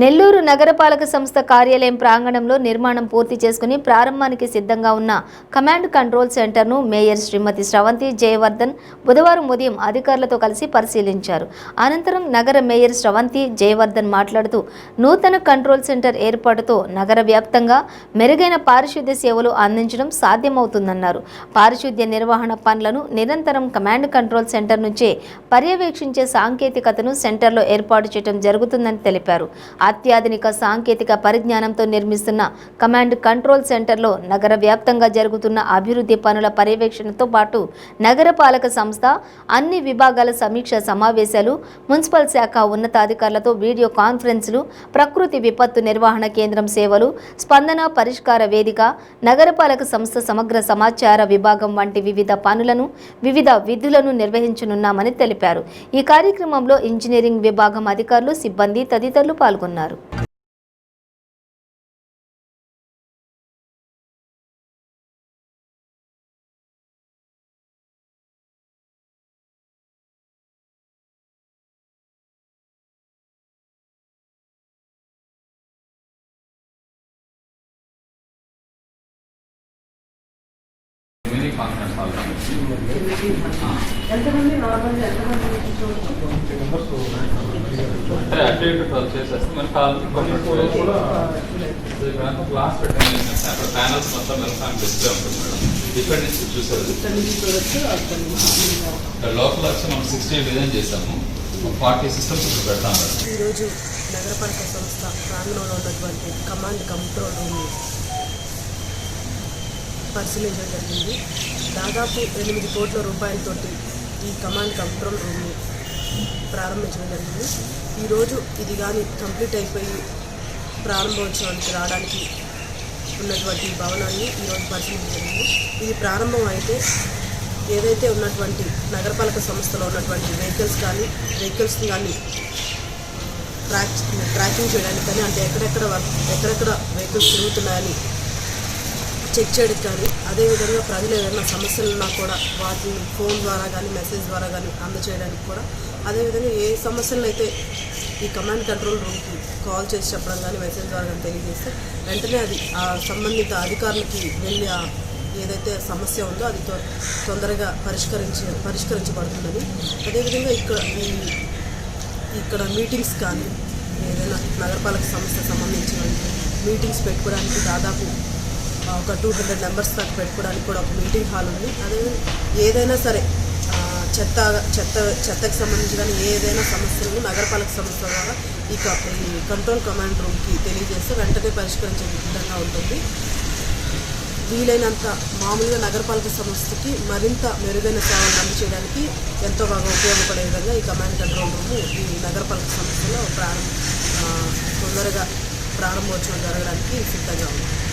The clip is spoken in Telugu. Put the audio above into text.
నెల్లూరు నగరపాలక సంస్థ కార్యాలయం ప్రాంగణంలో నిర్మాణం పూర్తి చేసుకుని ప్రారంభానికి సిద్ధంగా ఉన్న కమాండ్ కంట్రోల్ సెంటర్ను మేయర్ శ్రీమతి స్రవంతి జయవర్ధన్ బుధవారం ఉదయం అధికారులతో కలిసి పరిశీలించారు. అనంతరం నగర మేయర్ స్రవంతి జయవర్ధన్ మాట్లాడుతూ నూతన కంట్రోల్ సెంటర్ ఏర్పాటుతో నగర వ్యాప్తంగా మెరుగైన పారిశుద్ధ్య సేవలు అందించడం సాధ్యమవుతుందన్నారు. పారిశుద్ధ్య నిర్వహణ పనులను నిరంతరం కమాండ్ కంట్రోల్ సెంటర్ నుంచే పర్యవేక్షించే సాంకేతికతను సెంటర్లో ఏర్పాటు చేయడం జరుగుతుందని తెలిపారు. అత్యాధునిక సాంకేతిక పరిజ్ఞానంతో నిర్మిస్తున్న కమాండ్ కంట్రోల్ సెంటర్లో నగర వ్యాప్తంగా జరుగుతున్న అభివృద్ధి పనుల పర్యవేక్షణతో పాటు నగరపాలక సంస్థ అన్ని విభాగాల సమీక్ష సమావేశాలు మున్సిపల్ శాఖ ఉన్నతాధికారులతో వీడియో కాన్ఫరెన్స్లు ప్రకృతి విపత్తు నిర్వహణ కేంద్రం సేవలు స్పందన పరిష్కార వేదిక నగరపాలక సంస్థ సమగ్ర సమాచార విభాగం వంటి వివిధ పనులను వివిధ విధులను నిర్వహించనున్నామని తెలిపారు. ఈ కార్యక్రమంలో ఇంజనీరింగ్ విభాగం అధికారులు సిబ్బంది తదితరులు పాల్గొన్నారు. ఉన్నారు. కాన్ఫరెన్స్ హాల్ ఎంతమంది నార్మల్ ఎంతమంది కూర్చోవచ్చు అంటే అటు క్లాస్ పెట్టండి అక్కడ ప్యానల్స్ మొత్తం వెళ్తాను డిస్ప్లే ఉంటుంది మేడం. ఇక్కడ నుంచి అక్కడ నుంచి లోపల వచ్చి మనం సిక్స్టీ డిజైన్ చేసాము ఫార్టీ సిస్టమ్స్ ఇప్పుడు పెడతాం ఈరోజు నగరపాలక సంస్థ ప్రాంగణంలో ఉన్నటువంటి కమాండ్ కంట్రోల్ రూమ్ని పరిశీలించడం జరిగింది. దాదాపు ఎనిమిది కోట్ల రూపాయలతోటి ఈ కమాండ్ కంట్రోల్ రూమ్ని ప్రారంభించడం జరిగింది. ఈరోజు ఇది కానీ కంప్లీట్ అయిపోయి ప్రారంభోత్సవానికి రావడానికి ఉన్నటువంటి భవనాన్ని ఈరోజు పరిశీలించడం జరిగింది. ఇది ప్రారంభం అయితే ఏదైతే ఉన్నటువంటి నగరపాలక సంస్థలో ఉన్నటువంటి వెహికల్స్ కానీ వెహికల్స్ కానీ ట్రాక్ ట్రాకింగ్ చేయడానికి కానీ అంటే ఎక్కడెక్కడ ఎక్కడెక్కడ వెహికల్స్ తిరుగుతున్నాయని చెక్ చేయడానికి కానీ అదేవిధంగా ప్రజలు ఏదైనా సమస్యలు ఉన్నా కూడా వాటిని ఫోన్ ద్వారా కానీ మెసేజ్ ద్వారా కానీ అందచేయడానికి కూడా అదేవిధంగా ఏ సమస్యలు అయితే ఈ కమాండ్ కంట్రోల్ రూమ్కి కాల్ చేసి చెప్పడం కానీ మెసేజ్ ద్వారా కానీ తెలియజేస్తే వెంటనే అది ఆ సంబంధిత అధికారులకి వెళ్ళి ఆ ఏదైతే సమస్య ఉందో అది తొందరగా పరిష్కరించి పరిష్కరించబడుతుందని. అదేవిధంగా ఇక్కడ ఈ ఇక్కడ మీటింగ్స్ కానీ ఏదైనా నగరపాలక సంస్థ సంబంధించిన మీటింగ్స్ పెట్టుకోవడానికి దాదాపు ఒక టూ హండ్రెడ్ మెంబర్స్ దాకా పెట్టుకోవడానికి కూడా ఒక మీటింగ్ హాల్ ఉంది. అదే ఏదైనా సరే చెత్త చెత్త చెత్తకు సంబంధించి కానీ ఏదైనా సమస్యలను నగరపాలక సంస్థ ద్వారా ఈ క- ఈ కంట్రోల్ కమాండ్ రూమ్కి తెలియజేస్తే వెంటనే పరిష్కరించే విధంగా ఉంటుంది. వీలైనంత మామూలుగా నగరపాలక సంస్థకి మరింత మెరుగైన సేవలు అందచేయడానికి ఎంతో బాగా ఉపయోగపడే విధంగా ఈ కమాండ్ కంట్రోల్ రూమ్ ఈ నగరపాలక సంస్థలో ప్రారంభ తొందరగా ప్రారంభోత్సవం జరగడానికి సిద్ధంగా ఉంది.